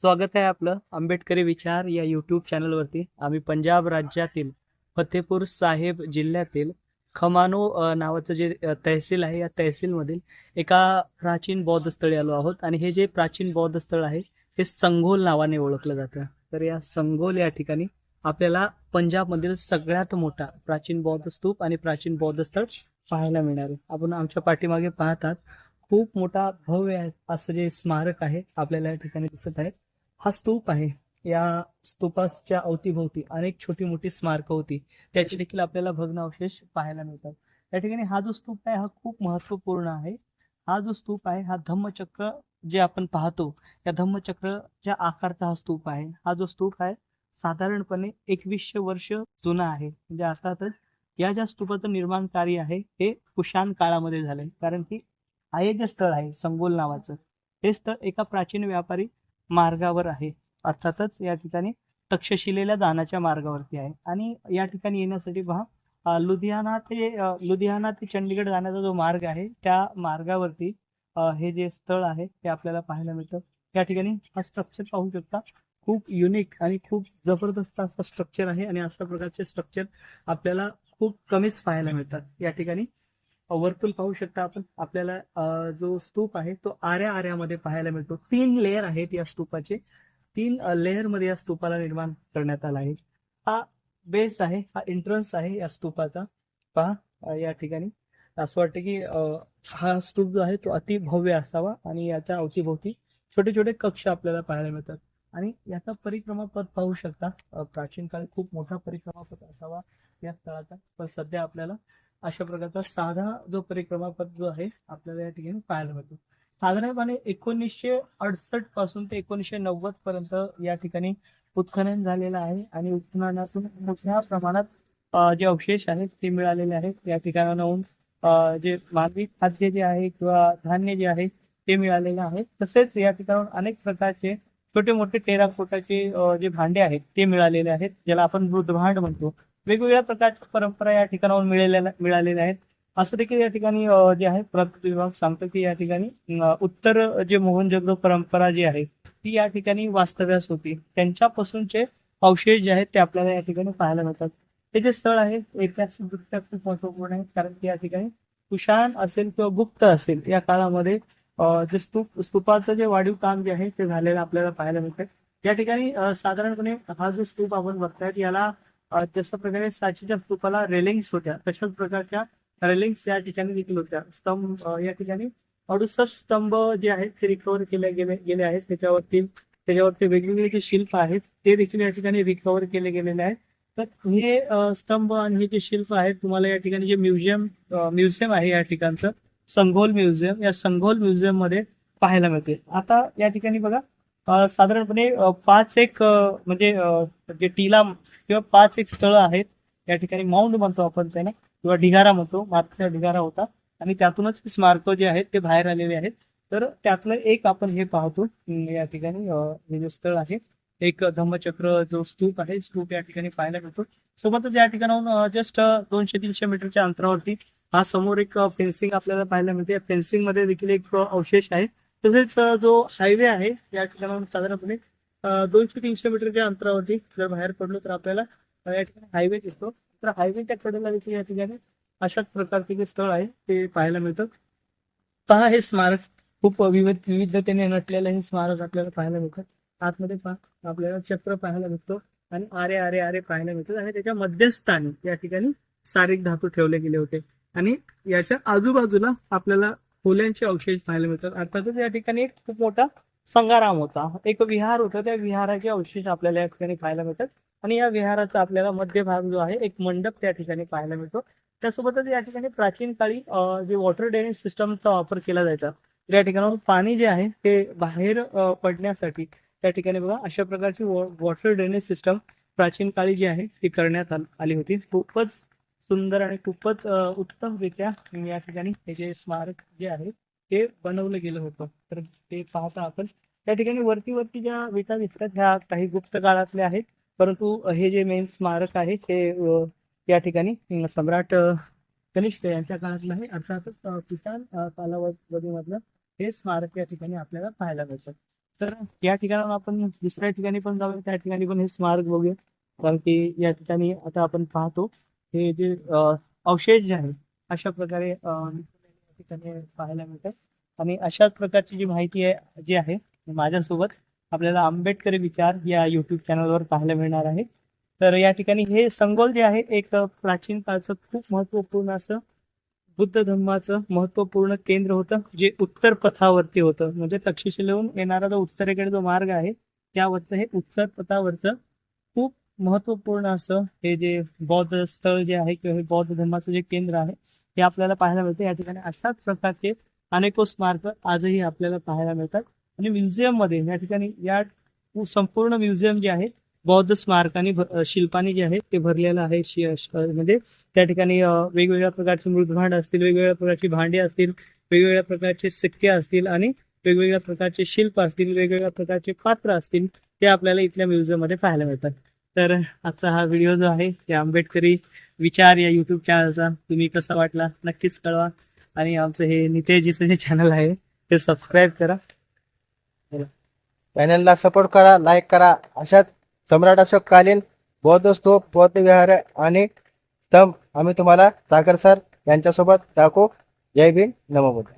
स्वागत आहे आपलं आंबेडकरी विचार या यूट्यूब चॅनलवरती आम्ही पंजाब राज्यातील फतेपूर साहेब जिल्ह्यातील खमानो नावाचं जे तहसील आहे या तहसीलमधील एका प्राचीन बौद्ध स्थळी आलो आहोत. आणि हे जे प्राचीन बौद्ध स्थळ आहे ते संघोल नावाने ओळखलं जातं. तर या संघोल या ठिकाणी आपल्याला पंजाबमधील सगळ्यात मोठा प्राचीन बौद्ध स्तूप आणि प्राचीन बौद्ध स्थळ पाहायला मिळणार आहे. आपण आमच्या पाठीमागे पाहतात खूप मोठा भव्य आहे असं जे स्मारक आहे आपल्याला या ठिकाणी दिसत आहे. हा स्तूप आहे. या स्तूपाच्या अवतीभोवती अनेक छोटी मोठी स्मारकं होती. त्याचे देखील आपल्याला भग्नावशेष पाहायला मिळतात. या ठिकाणी हा जो स्तूप आहे हा खूप महत्त्वपूर्ण आहे. हा जो स्तूप आहे हा धम्मचक्र जे आपण पाहतो या धम्मचक्रच्या आकारचा हा स्तूप आहे. हा जो स्तूप आहे साधारणपणे एकवीसशे वर्ष जुना आहे. म्हणजे अर्थातच या ज्या स्तूपाचं निर्माण कार्य आहे हे कुशाण काळामध्ये झालंय. कारण की हे जे स्थळ आहे संगोल नावाचं. हे स्थळ एका प्राचीन व्यापारी मार्गावर आहे. अर्थातच या ठिकाणी तक्षशिलेला जाण्याच्या मार्गावरती आहे. आणि या ठिकाणी येण्यासाठी पहा लुधियाना ते लुधियाना ते चंडीगड जाण्याचा जो मार्ग आहे त्या मार्गावरती हे जे स्थळ आहे ते आपल्याला पाहायला मिळतं. या ठिकाणी हा स्ट्रक्चर पाहू शकता. खूप युनिक आणि खूप जबरदस्त असं स्ट्रक्चर आहे आणि अशा प्रकारचे स्ट्रक्चर आपल्याला खूप कमीच पाहायला मिळतात. या ठिकाणी वर्तुल पाहू शकता आपण. आपल्याला जो स्तूप आहे तो आऱ्या आऱ्यामध्ये पाहायला मिळतो. तीन लेअर आहेत या स्तूपाचे तीन लेअरमध्ये या स्तूपाला निर्माण करण्यात आला आहे. हा बेस आहे हा एंट्रन्स आहे या स्तूपाचा पहा या ठिकाणी. असं वाटतं की हा स्तूप जो आहे तो अति भव्य असावा आणि याच्या अवतीभोवती छोटे छोटे कक्ष आपल्याला पाहायला मिळतात. आणि याचा परिक्रमा पथ पाहू शकता प्राचीन काळी खूप मोठा परिक्रमा पथ असावा या स्थळाचा. पण सध्या आपल्याला अशा प्रकारचा साधा जो परिक्रमा पथ जो आहे आपल्याला या ठिकाणी पाहायला मिळतो. साधारणपणे एकोणीसशे अडसष्टपासून ते एकोणीसशे नव्वद पर्यंत या ठिकाणी उत्खनन झालेलं आहे आणि उत्खननातून मोठ्या प्रमाणात जे अवशेष आहेत ते मिळालेले आहेत. या ठिकाणाहून जे मानवी खाद्य जे आहे किंवा धान्य जे आहे ते मिळालेलं आहे. तसेच या ठिकाणाहून अनेक प्रकारचे छोटे मोठे टेराकोटाचे जे भांडे आहेत ते मिळालेले आहेत ज्याला आपण मृदभांड म्हणतो. वेगवेगळ्या प्रकारच्या परंपरा या ठिकाणावर मिळालेल्या मिळालेल्या आहेत. असं देखील या ठिकाणी जे आहे पुरातत्व विभाग सांगतो की या ठिकाणी उत्तर जे मोहनजोदडो परंपरा जी आहे ती या ठिकाणी वास्तव्यास होती. त्यांच्यापासूनचे अवशेष जे आहेत ते आपल्याला या ठिकाणी पाहायला मिळतात. हे जे स्थळ आहे ऐतिहासिकदृष्ट्या खूप महत्त्वपूर्ण आहे कारण की या ठिकाणी कुशाण असेल किंवा गुप्त असेल या काळामध्ये जे स्तूप स्तूपाचं जे वाढीव काम जे आहे ते झालेलं आपल्याला पाहायला मिळतं या ठिकाणी साधारणपणे हा जो स्तूप आपण बघतायत याला जशा प्रकारे साचीच्या स्तूपाला रेलिंग्स होत्या तशाच प्रकारच्या रेलिंग्स या ठिकाणी देखील होत्या. स्तंभ या ठिकाणी अडुसष्ट स्तंभ जे आहेत ते रिकवर केले गेले गेले आहेत. त्याच्यावरती त्याच्यावरती वेगवेगळे जे शिल्प आहेत ते देखील या ठिकाणी रिकवर केले गेलेले आहेत. तर हे स्तंभ आणि हे जे शिल्प आहेत तुम्हाला या ठिकाणी जे म्युझियम म्युझियम आहे या ठिकाणचं संघोल म्युझियम या संघोल म्युझियममध्ये पाहायला मिळते. आता या ठिकाणी बघा साधारणपणे पाच एक म्हणजे जे टीला किंवा पाच एक स्थळं आहेत या ठिकाणी माउंड म्हणतो आपण त्याने किंवा ढिगारा म्हणतो मातीचा ढिगारा होता. आणि त्यातूनच स्मारक जे आहेत ते बाहेर आलेले आहेत. तर त्यातलं एक आपण हे पाहतो या ठिकाणी हे जे स्थळ आहे एक धम्मचक्र जो स्तूप आहे स्तूप या ठिकाणी पाहायला मिळतो. सोबतच या ठिकाणाहून जस्ट दोनशे तीनशे मीटरच्या अंतरावरती हा समोर एक फेन्सिंग आपल्याला पाहायला मिळते. या फेन्सिंगमध्ये देखील एक अवशेष आहे. तसेच जो हायवे आहे या ठिकाणाहून साधारणपणे दोनशे तीनशे मीटरच्या अंतरावरती जर बाहेर पडलो तर आपल्याला या ठिकाणी हायवे दिसतो. तर हायवेच्या कडेला देखील या ठिकाणी अशाच प्रकारचे जे स्थळ आहे ते पाहायला मिळतं. पहा हे स्मारक खूप विविध विविधतेने नटलेलं हे स्मारक आपल्याला पाहायला मिळतं. आतमध्ये पहा आपल्याला चक्र पाहायला मिळतो आणि आरे आरे आरे पाहायला मिळतात आणि त्याच्या मध्यस्थानी या ठिकाणी सारिक धातू ठेवले गेले होते. आणि याच्या आजूबाजूला आपल्याला खोल्यांचे अवशेष पाहायला मिळतात. अर्थातच या ठिकाणी एक खूप मोठा संगाराम होता. एक विहार होता. त्या विहाराचे अवशेष आपल्याला या ठिकाणी पाहायला मिळतात. आणि या विहाराचा आपल्याला मध्यभाग जो आहे एक मंडप त्या ठिकाणी पाहायला मिळतो. त्यासोबतच या ठिकाणी प्राचीन काळी जे वॉटर ड्रेनेज सिस्टमचा वापर केला जायचा या ठिकाणावर पाणी जे आहे ते बाहेर पडण्यासाठी त्या ठिकाणी बघा अशा प्रकारची वॉटर ड्रेनेज सिस्टम प्राचीन काळी जी आहे ती करण्यात आली होती. खूपच सुंदर आणि खूपच उत्तमरित्या या ठिकाणी हे जे स्मारक जे आहे ते बनवलं गेलं होतं. तर ते पाहता आपण त्या ठिकाणी वरती वरती ज्या विटा दिसतात ह्या काही गुप्त काळातल्या आहेत. परंतु हे जे मेन स्मारक आहे ते या ठिकाणी सम्राट कनिष्क यांच्या काळातलं आहे. अर्थातच किसान कालावधीमधलं हे स्मारक या ठिकाणी आपल्याला पाहायला मिळतं. तर या ठिकाणाहून आपण दुसऱ्या ठिकाणी पण जाऊया. त्या ठिकाणी पण हे स्मारक बघूया. कारण की या ठिकाणी आता आपण पाहतो हे जे अवशेष जे आहेत अशा प्रकारे ठिकाणी पाहायला मिळतात. आणि अशाच प्रकारची जी माहिती आहे जी आहे माझ्यासोबत आपल्याला आंबेडकरी विचार या युट्यूब चॅनलवर पाहायला मिळणार आहे. तर या ठिकाणी हे संगोल जे आहे एक प्राचीन काळचं खूप महत्त्वपूर्ण असं बुद्ध धर्माचं महत्त्वपूर्ण केंद्र होतं जे उत्तर पथावरती होतं. म्हणजे तक्षशिलेहून येणारा जो उत्तरेकडे जो मार्ग आहे त्यावरचं हे उत्तर पथावरचं खूप महत्त्वपूर्ण असं हे जे बौद्ध स्थळ जे आहे किंवा हे बौद्ध धर्माचं जे केंद्र आहे हे आपल्याला पाहायला मिळतं. या ठिकाणी अशाच प्रकारचे अनेको स्मारक आजही आपल्याला पाहायला मिळतात. आणि म्युझियममध्ये या ठिकाणी या संपूर्ण म्युझियम जे आहे बौद्ध स्मारकांनी शिल्पाने जे आहे ते भरलेलं आहे. म्हणजे त्या ठिकाणी वेगवेगळ्या प्रकारची मृदभांड असतील वेगवेगळ्या प्रकारची भांडी असतील वेगवेगळ्या प्रकारचे सिक्के असतील आणि वेगवेगळ्या प्रकारचे शिल्प असतील वेगवेगळ्या प्रकारचे पात्र असतील ते आपल्याला इथल्या म्युझियममध्ये पाहायला मिळतात. तर आजचा हा व्हिडिओ जो आहे ते आंबेडकरी विचार या युट्यूब चॅनलचा तुम्ही कसा वाटला नक्कीच कळवा. आणि आमचं हे नितेजीचं जे चॅनल आहे ते सबस्क्राईब करा. चॅनलला सपोर्ट करा लाईक करा. अशाच सम्राट अशोककालीन बौद्ध स्तूप बौद्ध विहार आणि स्तंभ आम्ही तुम्हाला सागर सर यांच्यासोबत दाखवू. जय भीम. नमो बुद्ध.